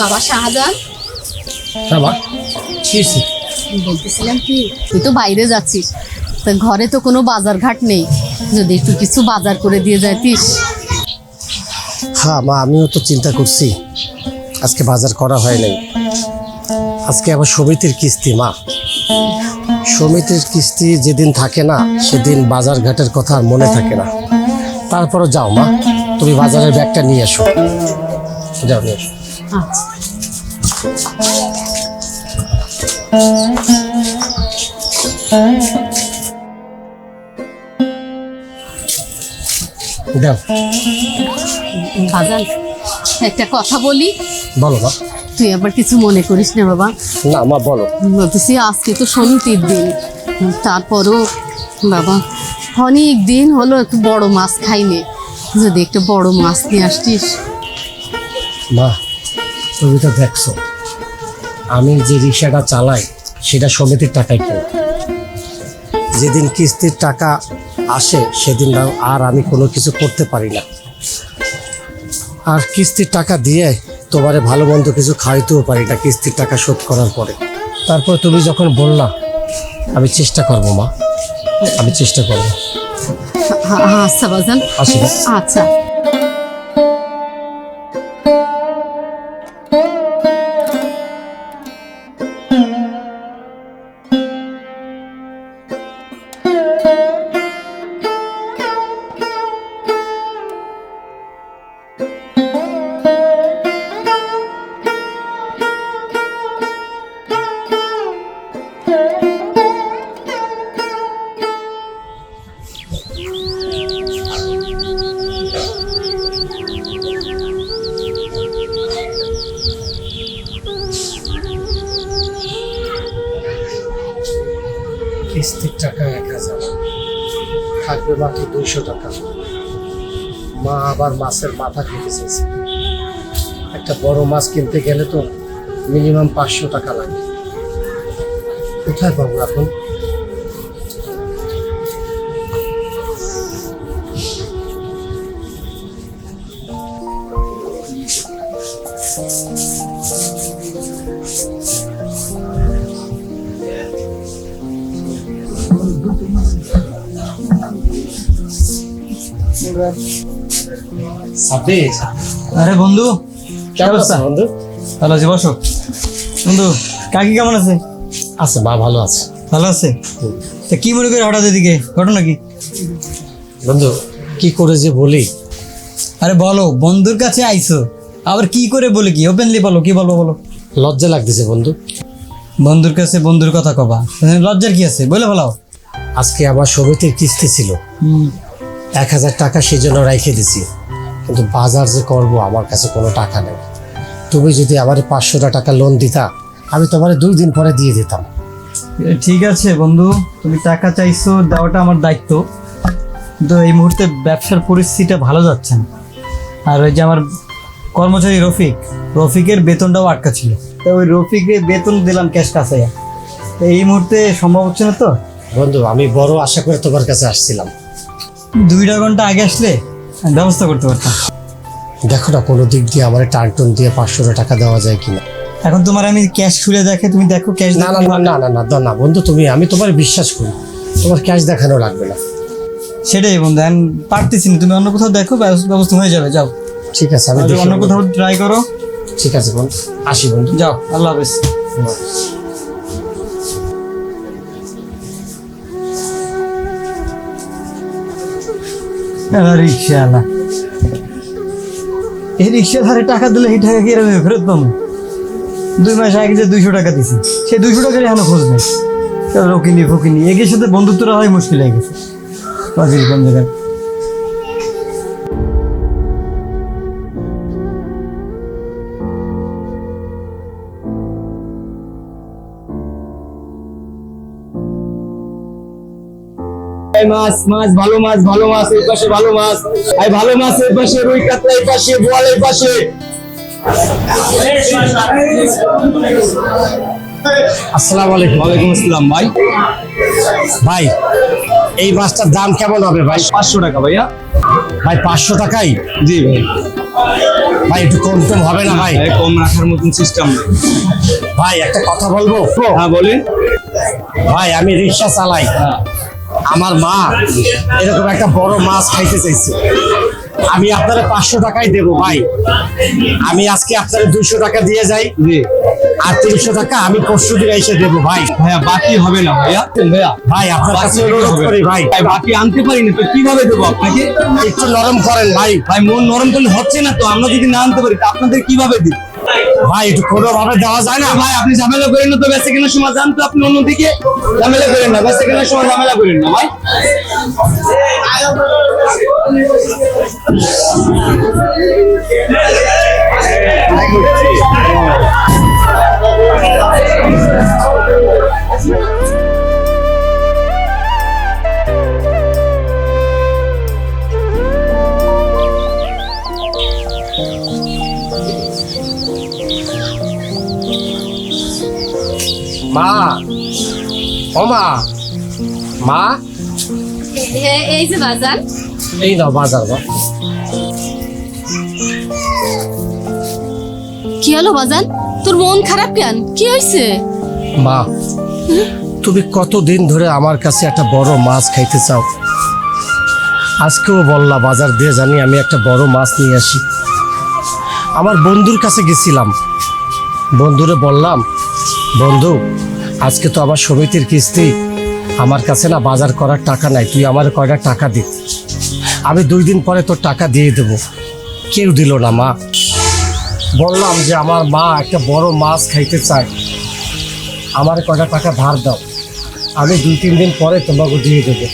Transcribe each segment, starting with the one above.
বাবা শাহজাহান। মা বলতেছিলাম কি তুই তো বাইরে যাচ্ছিস তা ঘরে তো কোনো বাজার ঘাট নেই যদি একটু কিছু বাজার করে দিয়ে যাইতিস। হ্যাঁ মা আমিও তো চিন্তা করছি আজকে বাজার করা হয় নাই। আজকে আবার সমিতির কিস্তি মা। সমিতির কিস্তি যেদিন থাকে না সেদিন বাজার ঘাটের কথা আর মনে থাকে না। তারপরও যাও মা তুমি বাজারের ব্যাগটা নিয়ে এসো। এসো আচ্ছা দাও বাজান একটা কথা বলি। বলো মা তুই আবার কিছু মনে করিস না বাবা। না মা বলো। বলতেছি আজকে তো শনিতির দিন। তারপরও বাবা অনেক দিন হলো একটু বড় মাছ খাইনি। যদি একটু বড় মাছ নিয়ে আসতিস। মা তুমি তো দেখছ আমি যে রিক্সাটা চালাই সেটা সমিতির টাকায় কিনি। যেদিন কিস্তির টাকা আসে সেদিন আর- আমি কোনো কিছু করতে পারি না। আর কিস্তির টাকা দিয়ে তোমারে ভালো মন্দ কিছু খাইতেও পারি না কিস্তির টাকা শোধ করার পরে। তারপর তুমি যখন বললা আমি চেষ্টা করব মা আমি চেষ্টা করব। আচ্ছা বাজান। আচ্ছা। থাকবে মাত্র দুইশো টাকা। মা আবার মাছের মাথা খেতে চেয়েছে একটা বড় মাছ কিনতে গেলে তো মিনিমাম পাঁচশো টাকা লাগে। কোথায় পাবো এখন? আরে বন্ধু বন্ধু? ভালো আছি বসো। বন্ধু কাকি কেমন আছে? আছে মা ভালো আছে। ভালো আছে? তা কি মনে করে হঠাৎ এদিকে? ঘটনা কি? বন্ধু কি করে যে বলি? আরে বলো বন্ধুর কাছে আইছো। আবার কি করে বলে কি? ওপেনলি বলো কি বলব বলো? লজ্জা লাগতেছে বন্ধু। বন্ধুর কাছে বন্ধুর কথা কবা। লজ্জার কি আছে? বলে ফেলাও। আজকে আমার সমিতির কিস্তি ছিল। এক হাজার টাকা সেজন্য রেখে দিছি। কিন্তু বাজার যে করব আমার কাছে কোনো টাকা নেই। তুমি যদি আমার পাঁচশোটা টাকা লোন দিতা আমি তোমার দুই দিন পরে দিয়ে দিতাম। ঠিক আছে বন্ধু তুমি টাকা চাইছো দেওয়াটা আমার দায়িত্ব। কিন্তু এই মুহূর্তে ব্যবসার পরিস্থিতিটা ভালো যাচ্ছে না। আর ওই যে আমার কর্মচারী রফিক রফিকের বেতনটাও আটকা ছিল। তো ওই রফিকে বেতন দিলাম ক্যাশ তো এই মুহূর্তে সম্ভব হচ্ছে না তো? বন্ধু আমি বড় আশা করে তোমার কাছে আসছিলাম। দুইটা ঘণ্টা আগে আসলে ব্যবস্থা করতে পারতাম। দেখো না কোনো দিক দিয়ে আমার টান টুন দিয়ে পাঁচশো টাকা দেওয়া যায় কিনা। এখন তোমার আমি ক্যাশ খুলে দেখে তুমি দেখো ক্যাশ না না না না না না বন্ধু তুমি আমি তোমার বিশ্বাস করি তোমার ক্যাশ দেখানো লাগবে না। সেটাই বন্ধু এখন পারতেছি না তুমি অন্য কোথাও দেখো ব্যবস্থা হয়ে যাবে যাও। ঠিক আছে আমি অন্য কোথাও ট্রাই করো। ঠিক আছে বন্ধু আসি বন্ধু। যাও আল্লাহ হাফেজ। রিক্সাওয়ালা এই রিক্সাধারে টাকা দিলে এই টাকা কি এরকম ফেরত পাবো? দুই মাস আগে যে দুইশো টাকা দিছি, সেই দুইশো টাকার এখনও খোঁজ নেই। রকিনি ফকিনি এগের সাথে বন্ধুত্বরা হয় মুশকিল হয়ে গেছে। পাখির কোন জায়গায়? এই মাছ মাছ ভালো মাছ ভালো মাছ এই পাশে ভালো মাছ। এই ভালো মাছ এই পাশে রুই কাতলা এই পাশে বোয়াল এই পাশে। আসসালামু আলাইকুম ওয়ালাইকুম আসসালাম ভাই। ভাই এই মাছটার দাম কেমন হবে ভাই? পাঁচশো টাকা ভাইয়া। ভাই পাঁচশো টাকাই? জি ভাই। ভাই একটু কম টম হবে না ভাই? কম রাখার মতন সিস্টেম ভাই একটা কথা বলব? হ্যাঁ বলেন। ভাই আমি রিক্সা চালাই। আমার মা এরকম একটা বড় মাছ খাইতে চাইছে। আমি আপনার পাঁচশো টাকাই দেবো ভাই। আমি আজকে আপনার দুইশো টাকা দিয়ে যাই। আর তিনশো টাকা আমি পরশু দিন এসে দেবো ভাই। ভাইয়া বাকি হবে না ভাইয়া? ভাইয়া ভাই আপনার কাছে অনুরোধ করি ভাই। ভাই বাকি আনতে পারি পারিনি তো কীভাবে দেবো আপনাকে? একটু নরম করেন ভাই। ভাই মন নরম করলে হচ্ছে না তো আমরা যদি না আনতে পারি তা আপনাদের কীভাবে দিই ভাই, একটু কোনোভাবে দেওয়া যায় না। ভাই, আপনি ঝামেলা করেন তো বেঁচে কেনার সময়? যান তো আপনি অন্যদিকে। ঝামেলা করেন না বেঁচে কেনার সময় ঝামেলা করেন না, ভাই। মা। ও মা। মা। এই যে বাজার। এই বাজার মা। কি হলো বাজান? তোর মন খারাপ কেন? কি হয়েছে? মা তুমি কতদিন ধরে আমার কাছে একটা বড় মাছ খাইতে চাও? আজকেও বললা বাজার দিয়ে জানি আমি একটা বড় মাছ নিয়ে আসি। আমার বন্ধুর কাছে গেছিলাম। বন্ধুরে বললাম বন্ধু, আজকে তো আমার সমিতির কিস্তি। আমার কাছে না বাজার করার টাকা নাই, তুই আমার কয়টা টাকা দি। আমি দুই দিন পরে তোর টাকা দিয়ে দেবো। কেউ দিল না, মা। বললাম যে আমার মা একটা বড় মাছ খাইতে চায়। আমার কয়টা টাকা ধার দাও। আমি দুই তিন দিন পরে তোমাকে দিয়ে দেবো।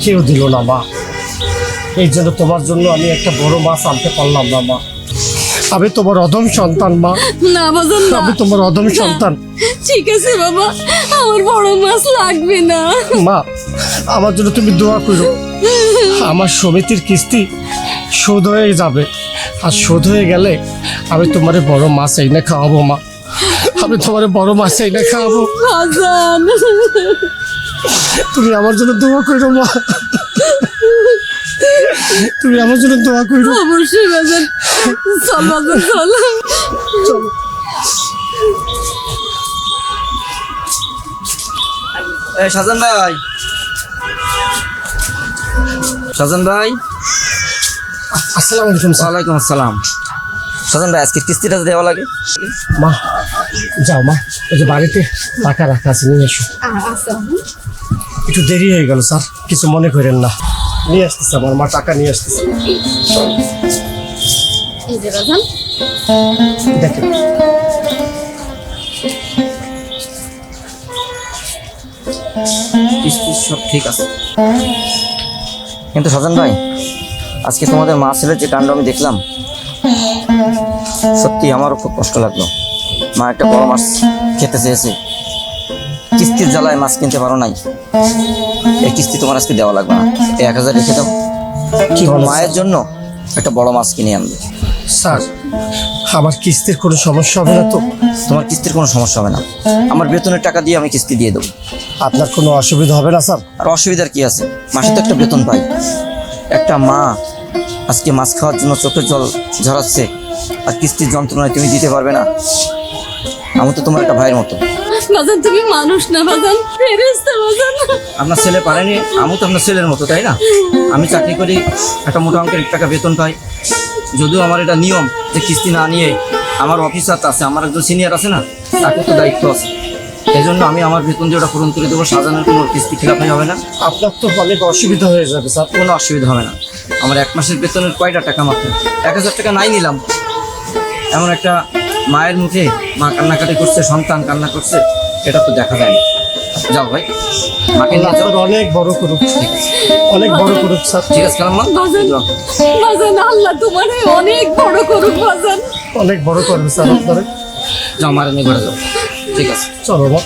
কেউ দিল না, মা। এই জন্য তোমার জন্য আমি একটা বড় মাছ আনতে পারলাম না, মা। আমি তোমার অধম সন্তান মা। না বাজান না। আমি তোমার অধম সন্তান। ঠিক আছে বাবা। আমার বড় মাছ লাগবে না। মা আমার জন্য তুমি দোয়া করো। আমার সমিতির কিস্তি শোধ হয়ে যাবে। আর শোধ হয়ে গেলে আমি তোমারে বড় মাছ না খাওয়াবো মা। আমি তোমারে বড় মাছ না খাওয়াবো। বাজান তুমি আমার জন্য দোয়া করো মা। তুমি আমার জন্য দোয়া করো। অবশ্যই বাজান চল বাজান চল। চলো এই শাহজান ভাই। শাহজান ভাই। আসসালামু আলাইকুম ওয়ালাইকুম আসসালাম। শাহজান ভাই আজকে কিস্তিটা দেওয়া লাগে? মা যাও মা ওই যে বাড়িতে টাকা রাখা আছে নিয়ে এসো। একটু দেরি হয়ে গেল স্যার। কিছু মনে করেন না। নিয়ে আসতেছে আমার মা টাকা নিয়ে আসতেছে। এই যে দেখেন। সব ঠিক আছে। কিন্তু শাহজান ভাই আজকে তোমাদের মা ছেলের যে কাণ্ড আমি দেখলাম সত্যি আমারও খুব কষ্ট লাগল। মা একটা বড় মাছ খেতে চেয়েছে। কিস্তির জ্বালায় মাছ কিনতে পারো নাই? এই কিস্তি তোমার আজকে দেওয়া লাগবে না। এই এক হাজার রেখে দাও। কি তোমার মায়ের জন্য একটা বড় মাছ কিনে আনবে। স্যার আমার কিস্তির কোনো সমস্যা হবে না তো? তোমার কিস্তির কোনো সমস্যা হবে না। আমার বেতনের টাকা দিয়ে আমি কিস্তি দিয়ে দেবো। আপনার কোনো অসুবিধা হবে না স্যার? আর অসুবিধার কি আছে? মাসে তো একটা বেতন পাই। একটা মা আজকে মাছ খাওয়ার জন্য চোখের জল ঝরাচ্ছে। আর কিস্তির যন্ত্রণায় তুমি দিতে পারবে না। আমি তো তোমার একটা ভাইয়ের মতো। বাজান তুমি মানুষ না বাজান ফেরেস্তা বাজান আপনার ছেলে পারেনি আমি তো আপনার ছেলের মতো, তাই না? আমি চাকরি করি, একটা মোটা অঙ্কের টাকা বেতন পাই। যদিও আমার এটা নিয়ম যে কিস্তি না নিয়ে আমার অফিসার আছে, আমার একজন সিনিয়র আছে না, তাকে তো দায়িত্ব আছে। এই জন্য আমি আমার বেতন দিয়ে ওটা পূরণ করে দেবো, সাজানোর কোনো কিস্তি খেলাফাই হবে না। আপনার তো অনেক অসুবিধা হয়ে যাবে, স্যার। কোনো অসুবিধা হবে না। আমার এক মাসের বেতনের কয়টা টাকা মাত্র? এক হাজার টাকা নাই নিলাম। এমন একটা মায়ের মুখে মা কান্নাকাটি করছে সন্তান কান্না করছে এটা তো দেখা যায় না। যাও ভাই মাকে নিয়ে যাও। অনেক বড় করুক। অনেক বড় করুক স্যার। ঠিক আছে কালাম বাজান বাজান আল্লাহ তোমার অনেক বড় করুক বাজান অনেক বড় করবে স্যার আপনার। যাও মারে নিয়ে ঘরে যাও। ঠিক আছে। চলো মা।